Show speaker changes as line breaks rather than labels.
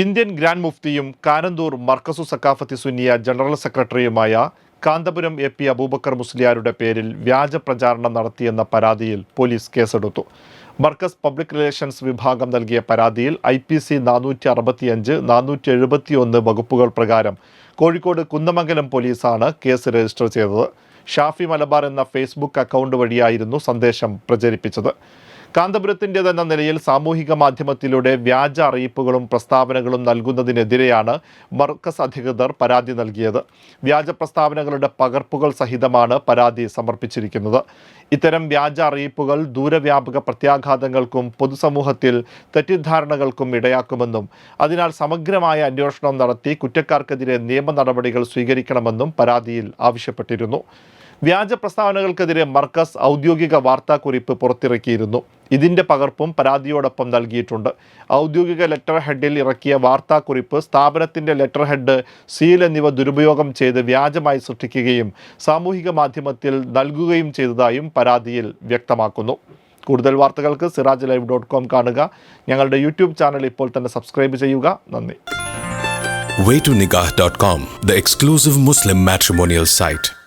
Indian grand മുഫ്തിയും കാനന്തൂർ Markaz Saqafathi Sunniyya general സെക്രട്ടറിയുമായ Kanthapuram A P Abubakar മുസ്ലിയാരുടെ പേരിൽ വ്യാജ പ്രചാരണം നടത്തിയെന്ന പരാതിയിൽ പോലീസ് കേസെടുത്തു. മർക്കസ് പബ്ലിക് റിലേഷൻസ് വിഭാഗം നൽകിയ പരാതിയിൽ ഐ പി സി നാനൂറ്റി അറുപത്തിയഞ്ച് നാനൂറ്റി എഴുപത്തിയൊന്ന് വകുപ്പുകൾ പ്രകാരം കോഴിക്കോട് കുന്നമംഗലം പോലീസാണ് കേസ് രജിസ്റ്റർ ചെയ്തത്. ഷാഫി മലബാർ എന്ന ഫേസ്ബുക്ക് അക്കൗണ്ട് വഴിയായിരുന്നു സന്ദേശം പ്രചരിപ്പിച്ചത്. കാന്തപുരത്തിന്റെതെന്ന നിലയിൽ സാമൂഹിക മാധ്യമത്തിലൂടെ വ്യാജ അറിയിപ്പുകളും പ്രസ്താവനകളും നൽകുന്നതിനെതിരെയാണ് മർക്കസ് അധികൃതർ പരാതി നൽകിയത്. വ്യാജ പ്രസ്താവനകളുടെ പകർപ്പുകൾ സഹിതമാണ് പരാതി സമർപ്പിച്ചിരിക്കുന്നത്. ഇത്തരം വ്യാജ അറിയിപ്പുകൾ ദൂരവ്യാപക പ്രത്യാഘാതങ്ങൾക്കും പൊതുസമൂഹത്തിൽ തെറ്റിദ്ധാരണകൾക്കും ഇടയാക്കുമെന്നും അതിനാൽ സമഗ്രമായ അന്വേഷണം നടത്തി കുറ്റക്കാർക്കെതിരെ നിയമ നടപടികൾ സ്വീകരിക്കണമെന്നും പരാതിയിൽ ആവശ്യപ്പെട്ടിരുന്നു. വ്യാജ പ്രസ്താവനകൾക്കെതിരെ മർക്കസ് ഔദ്യോഗിക വാർത്താക്കുറിപ്പ് പുറത്തിറക്കിയിരുന്നു. ഇതിന്റെ പകർപ്പും പരാതിയോടൊപ്പം നൽകിയിട്ടുണ്ട്. ഔദ്യോഗിക ലെറ്റർ ഹെഡിൽ ഇറക്കിയ വാർത്താക്കുറിപ്പ് സ്ഥാപനത്തിന്റെ ലെറ്റർ ഹെഡ് സീൽ എന്നിവ ദുരുപയോഗം ചെയ്ത് വ്യാജമായി സൃഷ്ടിക്കുകയും സാമൂഹിക മാധ്യമത്തിൽ നൽകുകയും ചെയ്തതായും പരാതിയിൽ വ്യക്തമാക്കുന്നു. കൂടുതൽ വാർത്തകൾക്ക് സിറാജ് ലൈവ് ഡോട്ട് കോം കാണുക. ഞങ്ങളുടെ യൂട്യൂബ് ചാനൽ ഇപ്പോൾ തന്നെ സബ്സ്ക്രൈബ് ചെയ്യുക. നന്ദി.
Waytonikah.com, the exclusive Muslim matrimonial site.